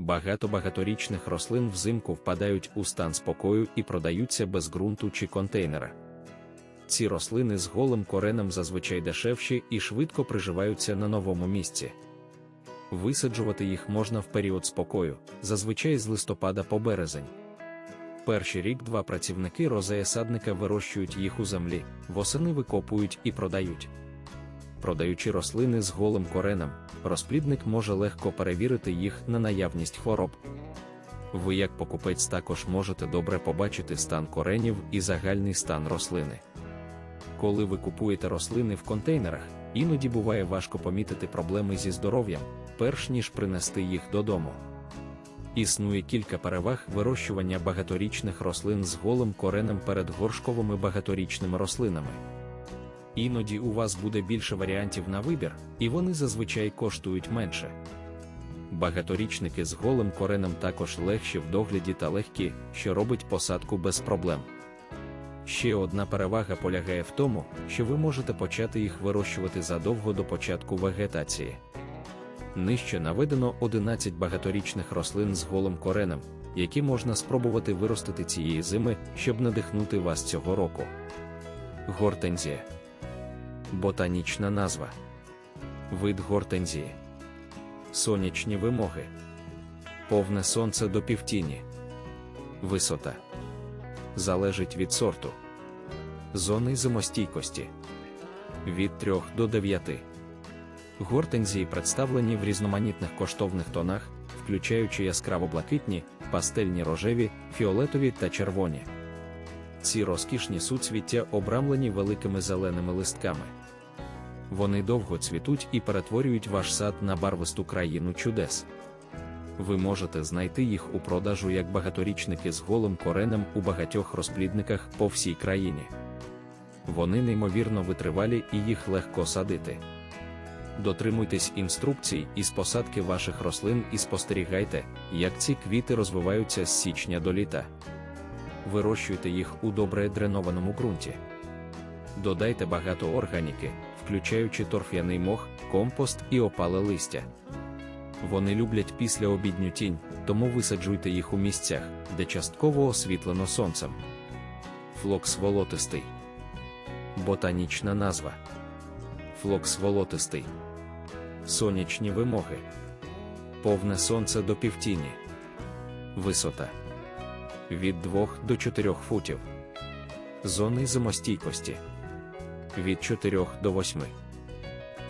Багато багаторічних рослин взимку впадають у стан спокою і продаються без ґрунту чи контейнера. Ці рослини з голим коренем зазвичай дешевші і швидко приживаються на новому місці. Висаджувати їх можна в період спокою, зазвичай з листопада по березень. Перший рік-два працівники розея садника вирощують їх у землі, восени викопують і продають. Продаючи рослини з голим коренем, розплідник може легко перевірити їх на наявність хвороб. Ви, як покупець, також можете добре побачити стан коренів і загальний стан рослини. Коли ви купуєте рослини в контейнерах, іноді буває важко помітити проблеми зі здоров'ям, перш ніж принести їх додому. Існує кілька переваг вирощування багаторічних рослин з голим коренем перед горшковими багаторічними рослинами. Іноді у вас буде більше варіантів на вибір, і вони зазвичай коштують менше. Багаторічники з голим коренем також легші в догляді та легкі, що робить посадку без проблем. Ще одна перевага полягає в тому, що ви можете почати їх вирощувати задовго до початку вегетації. Нижче наведено 11 багаторічних рослин з голим коренем, які можна спробувати виростити цієї зими, щоб надихнути вас цього року. Гортензія. Ботанічна назва. Вид гортензії. Сонячні вимоги. Повне сонце до півтіні. Висота. Залежить від сорту. Зони зимостійкості. Від 3 до 9. Гортензії представлені в різноманітних коштовних тонах, включаючи яскраво блакитні, пастельні рожеві, фіолетові та червоні. Ці розкішні суцвіття обрамлені великими зеленими листками. Вони довго цвітуть і перетворюють ваш сад на барвисту країну чудес. Ви можете знайти їх у продажу як багаторічники з голим коренем у багатьох розплідниках по всій країні. Вони неймовірно витривалі і їх легко садити. Дотримуйтесь інструкцій із посадки ваших рослин і спостерігайте, як ці квіти розвиваються з січня до літа. Вирощуйте їх у добре дренованому ґрунті. Додайте багато органіки, включаючи торф'яний мох, компост і опале листя. Вони люблять післяобідню тінь, тому висаджуйте їх у місцях, де частково освітлено сонцем. Флокс волотистий. Ботанічна назва. Флокс волотистий. Сонячні вимоги. Повне сонце до півтіні. Висота від 2 до 4 футів. Зони зимостійкості від 4 до 8.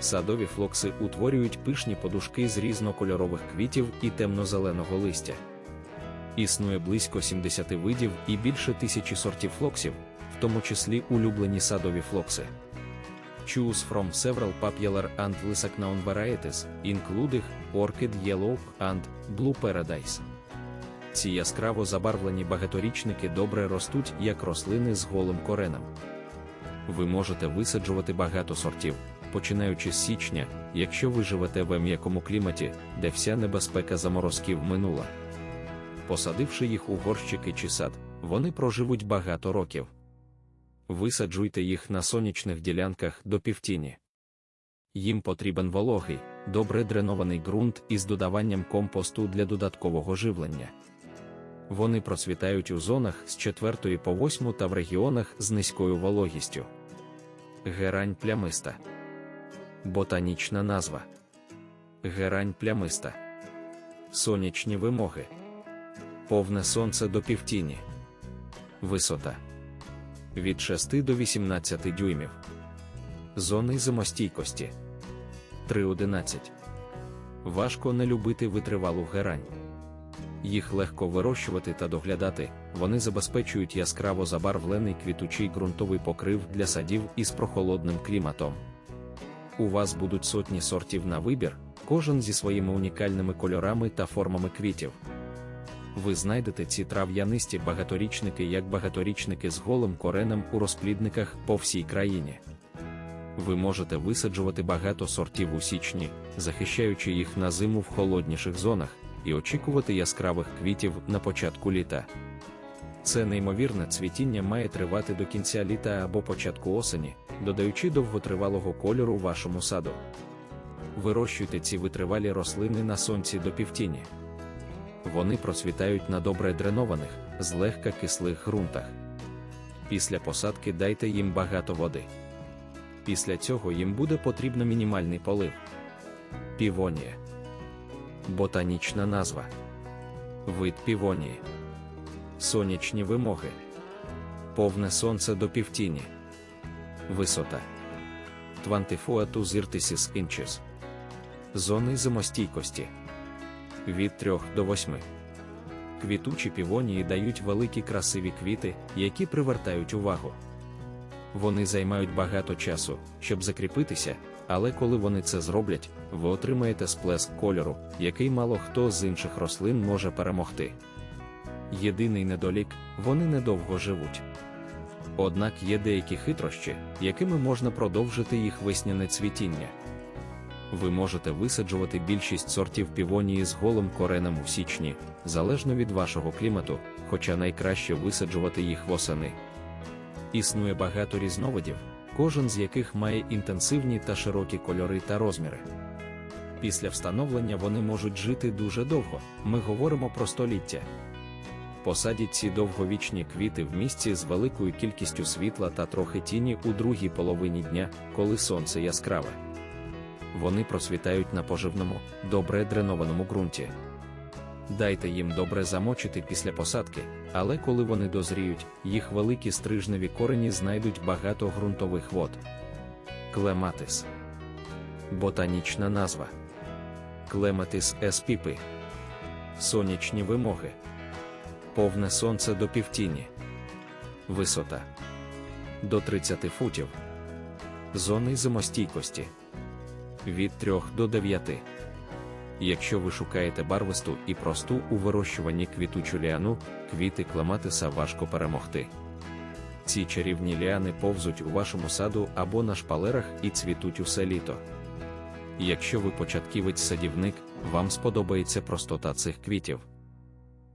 Садові флокси утворюють пишні подушки з різнокольорових квітів і темно-зеленого листя. Існує близько 70 видів і більше тисячі сортів флоксів, в тому числі улюблені садові флокси. Choose from several popular and lesser known varieties, including Orchid Yellow and Blue Paradise. Ці яскраво забарвлені багаторічники добре ростуть як рослини з голим коренем. Ви можете висаджувати багато сортів, починаючи з січня, якщо ви живете в м'якому кліматі, де вся небезпека заморозків минула. Посадивши їх у горщики чи сад, вони проживуть багато років. Висаджуйте їх на сонячних ділянках до півтіні. Їм потрібен вологий, добре дренований ґрунт із додаванням компосту для додаткового живлення. Вони процвітають у зонах з 4 по 8 та в регіонах з низькою вологістю. Герань плямиста. Ботанічна назва. Герань плямиста. Сонячні вимоги. Повне сонце до півтіні. Висота від 6 до 18 дюймів. Зони зимостійкості 3.11. Важко не любити витривалу герань. Їх легко вирощувати та доглядати, вони забезпечують яскраво забарвлений квітучий ґрунтовий покрив для садів із прохолодним кліматом. У вас будуть сотні сортів на вибір, кожен зі своїми унікальними кольорами та формами квітів. Ви знайдете ці трав'янисті багаторічники як багаторічники з голим коренем у розплідниках по всій країні. Ви можете висаджувати багато сортів у січні, захищаючи їх на зиму в холодніших зонах, і очікувати яскравих квітів на початку літа. Це неймовірне цвітіння має тривати до кінця літа або початку осені, додаючи довготривалого кольору вашому саду. Вирощуйте ці витривалі рослини на сонці до півтіні. вони процвітають на добре дренованих, злегка кислих ґрунтах. Після посадки дайте їм багато води. Після цього їм буде потрібно мінімальний полив. Півонія. Ботанічна назва. Вид півонії. Сонячні вимоги. Повне сонце до півтіні. Висота. 24 to 36 inches. Зони зимостійкості. Від 3 до 8. Квітучі півонії дають великі красиві квіти, які привертають увагу. Вони займають багато часу, щоб закріпитися, але коли вони це зроблять, ви отримаєте сплеск кольору, який мало хто з інших рослин може перемогти. Єдиний недолік вони недовго живуть. Однак є деякі хитрощі, якими можна продовжити їх весняне цвітіння. Ви можете висаджувати більшість сортів півонії з голим коренем у січні, залежно від вашого клімату, хоча найкраще висаджувати їх восени. Існує багато різновидів, кожен з яких має інтенсивні та широкі кольори та розміри. Після встановлення вони можуть жити дуже довго, ми говоримо про століття. Посадіть ці довговічні квіти в місці з великою кількістю світла та трохи тіні у другій половині дня, коли сонце яскраве. Вони процвітають на поживному, добре дренованому ґрунті. Дайте їм добре замочити після посадки, але коли вони дозріють, їх великі стрижневі корені знайдуть багато ґрунтових вод. Клематис. Ботанічна назва. Клематис еспіпи. Сонячні вимоги. Повне сонце до півтіні. Висота до 30 футів. Зони зимостійкості від 3 до 9. Якщо ви шукаєте барвисту і просту у вирощуванні квітучу ліану, квіти кламатиса важко перемогти. Ці чарівні ліани повзуть у вашому саду або на шпалерах і цвітуть усе літо. Якщо ви початківець-садівник, вам сподобається простота цих квітів.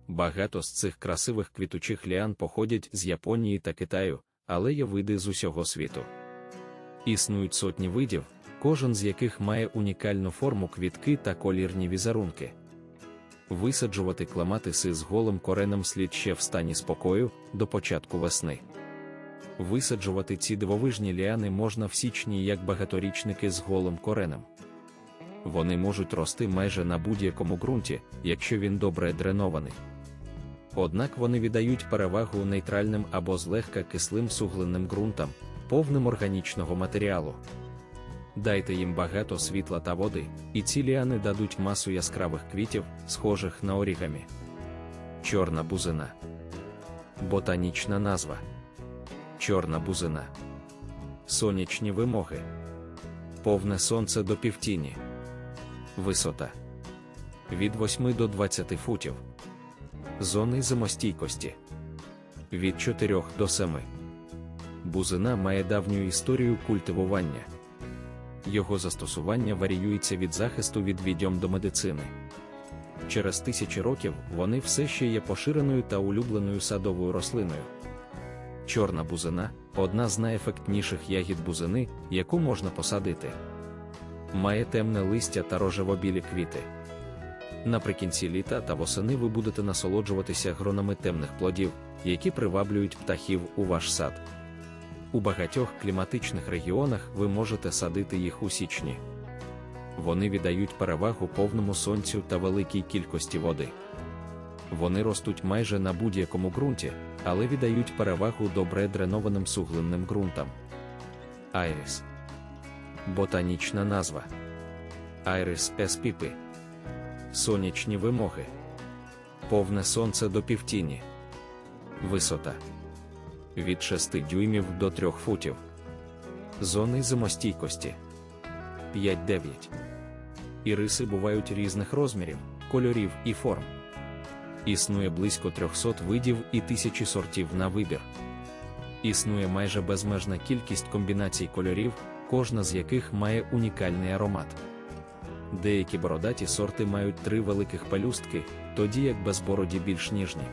Багато з цих красивих квітучих ліан походять з Японії та Китаю, але є види з усього світу. Існують сотні видів, кожен з яких має унікальну форму квітки та колірні візерунки. Висаджувати кламатиси з голим коренем слід ще в стані спокою до початку весни. Висаджувати ці дивовижні ліани можна в січні як багаторічники з голим коренем. Вони можуть рости майже на будь-якому ґрунті, якщо він добре дренований. Однак вони віддають перевагу нейтральним або злегка кислим суглинним ґрунтам, повним органічного матеріалу. Дайте їм багато світла та води, і ці ліани дадуть масу яскравих квітів, схожих на орігамі. Чорна бузина. Ботанічна назва. Чорна бузина. Сонячні вимоги. Повне сонце до півтіні. Висота від 8 до 20 футів. Зони зимостійкості від 4 до 7. Бузина має давню історію культивування. Його застосування варіюється від захисту від відьом до медицини. Через тисячі років вони все ще є поширеною та улюбленою садовою рослиною. Чорна бузина одна з найефектніших ягід бузини, яку можна посадити. Має темне листя та рожево-білі квіти. Наприкінці літа та восени ви будете насолоджуватися гронами темних плодів, які приваблюють птахів у ваш сад. У багатьох кліматичних регіонах ви можете садити їх у січні. Вони віддають перевагу повному сонцю та великій кількості води. Вони ростуть майже на будь-якому ґрунті, але віддають перевагу добре дренованим суглинним ґрунтам. Айріс. Ботанічна назва. Айрис еспіпи. Сонячні вимоги. Повне сонце до півтіні. Висота від 6 дюймів до 3 футів. Зони зимостійкості 5-9. Іриси бувають різних розмірів, кольорів і форм. Існує близько 300 видів і тисячі сортів на вибір. Існує майже безмежна кількість комбінацій кольорів, кожна з яких має унікальний аромат. Деякі бородаті сорти мають три великих пелюстки, тоді як безбороді більш ніжні.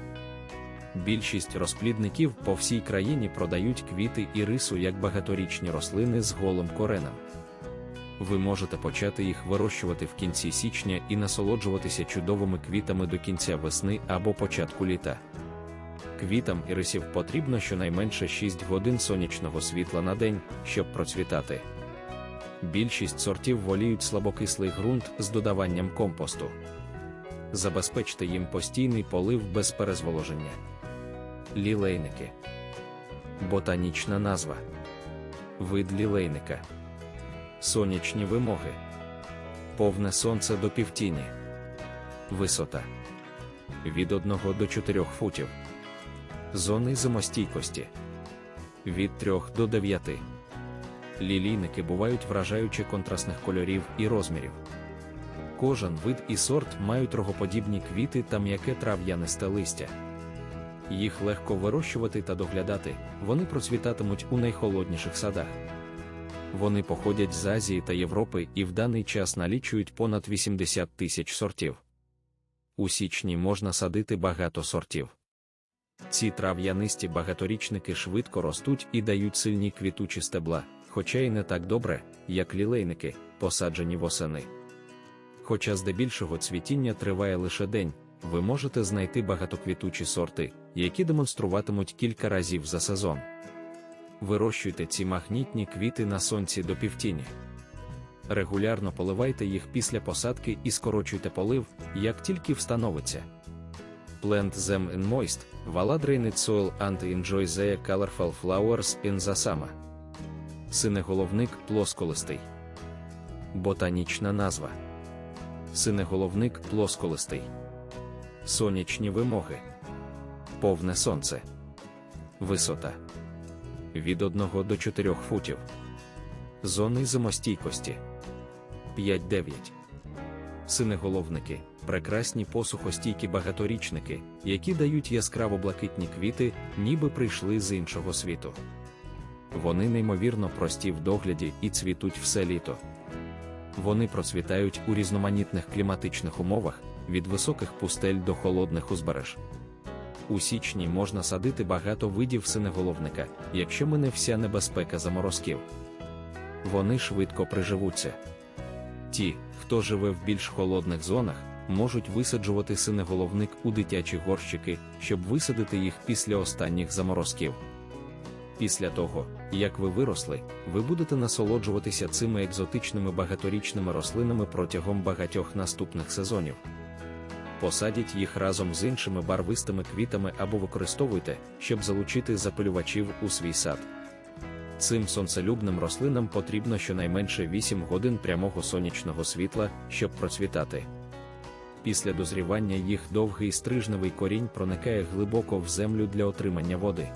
Більшість розплідників по всій країні продають квіти і рису як багаторічні рослини з голим коренем. Ви можете почати їх вирощувати в кінці січня і насолоджуватися чудовими квітами до кінця весни або початку літа. Квітам ірисів потрібно щонайменше 6 годин сонячного світла на день, щоб процвітати. Більшість сортів воліють слабокислий ґрунт з додаванням компосту. Забезпечте їм постійний полив без перезволоження. Лілейники. Ботанічна назва. Вид лілейника. Сонячні вимоги. Повне сонце до півтіні. Висота від 1 до 4 футів. Зони зимостійкості від 3 до 9. Лілійники бувають вражаючи контрастних кольорів і розмірів. Кожен вид і сорт мають рогоподібні квіти та м'яке трав'янисте листя. Їх легко вирощувати та доглядати, вони процвітатимуть у найхолодніших садах. Вони походять з Азії та Європи і в даний час налічують понад 80 тисяч сортів. У січні можна садити багато сортів. Ці трав'янисті багаторічники швидко ростуть і дають сильні квітучі стебла, хоча й не так добре, як лілейники, посаджені восени. Хоча здебільшого цвітіння триває лише день, ви можете знайти багатоквітучі сорти, які демонструватимуть кілька разів за сезон. Вирощуйте ці магнітні квіти на сонці до півтіні. Регулярно поливайте їх після посадки і скорочуйте полив, як тільки встановиться. Plant them in moist, Vala drained soil and enjoy their colorful flowers in the summer. Синеголовник плосколистий. Ботанічна назва. Синеголовник плосколистий. Сонячні вимоги. Повне сонце. Висота. Від 1 до 4 футів. Зони зимостійкості. 5-9. Синеголовники прекрасні посухостійкі багаторічники, які дають яскраво блакитні квіти, ніби прийшли з іншого світу. Вони неймовірно прості в догляді і цвітуть все літо. Вони процвітають у різноманітних кліматичних умовах від високих пустель до холодних узбереж. У січні можна садити багато видів синеголовника, якщо мине вся небезпека заморозків. Вони швидко приживуться. Ті, хто живе в більш холодних зонах, можуть висаджувати синеголовник у дитячі горщики, щоб висадити їх після останніх заморозків. Після того, як ви виросли, ви будете насолоджуватися цими екзотичними багаторічними рослинами протягом багатьох наступних сезонів. Посадіть їх разом з іншими барвистими квітами або використовуйте, щоб залучити запилювачів у свій сад. Цим сонцелюбним рослинам потрібно щонайменше 8 годин прямого сонячного світла, щоб процвітати. Після дозрівання їх довгий стрижневий корінь проникає глибоко в землю для отримання води.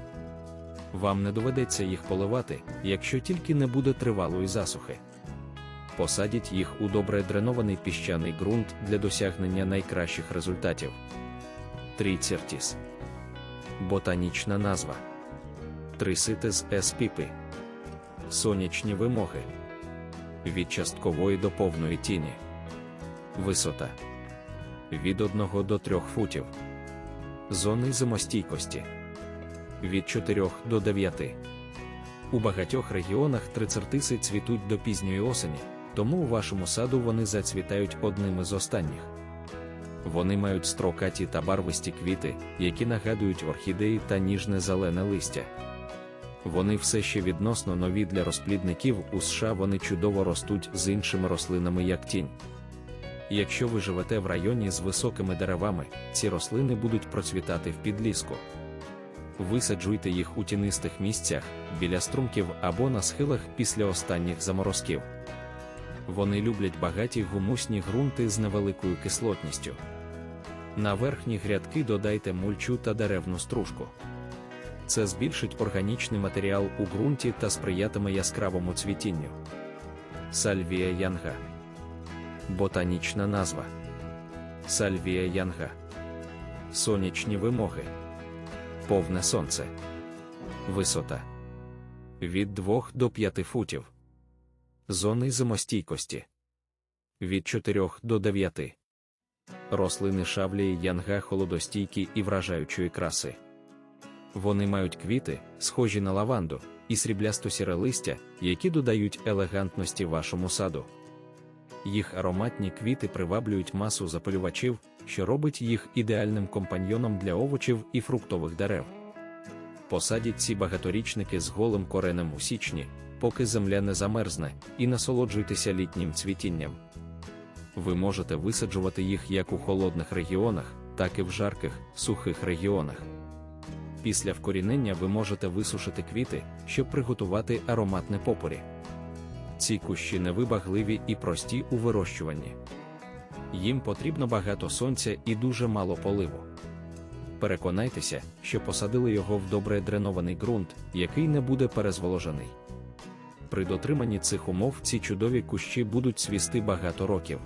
Вам не доведеться їх поливати, якщо тільки не буде тривалої засухи. Посадіть їх у добре дренований піщаний ґрунт для досягнення найкращих результатів. Тріцертіс. Ботанічна назва. Триситез еспіпи. Сонячні вимоги. Від часткової до повної тіні. Висота від 1 до 3 футів. Зони зимостійкості від 4 до 9. У багатьох регіонах трицертиси цвітуть до пізньої осені, тому у вашому саду вони зацвітають одними з останніх. Вони мають строкаті та барвисті квіти, які нагадують орхідеї та ніжне зелене листя. Вони все ще відносно нові для розплідників у США вони чудово ростуть з іншими рослинами як тінь. Якщо ви живете в районі з високими деревами, ці рослини будуть процвітати в підліску. Висаджуйте їх у тінистих місцях, біля струмків або на схилах після останніх заморозків. Вони люблять багаті гумусні ґрунти з невеликою кислотністю. На верхні грядки додайте мульчу та деревну стружку. Це збільшить органічний матеріал у ґрунті та сприятиме яскравому цвітінню. Сальвія янга Ботанічна назва Сальвія янга. Сонячні вимоги. Повне сонце. Висота від 2 до 5 футів. Зони зимостійкості від 4 до 9. Рослини шавлії янга холодостійкі і вражаючої краси. Вони мають квіти, схожі на лаванду, і сріблясто-сіре листя, які додають елегантності вашому саду. Їх ароматні квіти приваблюють масу запалювачів, що робить їх ідеальним компаньйоном для овочів і фруктових дерев. Посадіть ці багаторічники з голим коренем у січні, поки земля не замерзне, і насолоджуйтеся літнім цвітінням. Ви можете висаджувати їх як у холодних регіонах, так і в жарких, сухих регіонах. Після вкорінення ви можете висушити квіти, щоб приготувати ароматне попорі. Ці кущі невибагливі і прості у вирощуванні. Їм потрібно багато сонця і дуже мало поливу. Переконайтеся, що посадили його в добре дренований ґрунт, який не буде перезволожений. При дотриманні цих умов ці чудові кущі будуть свісти багато років.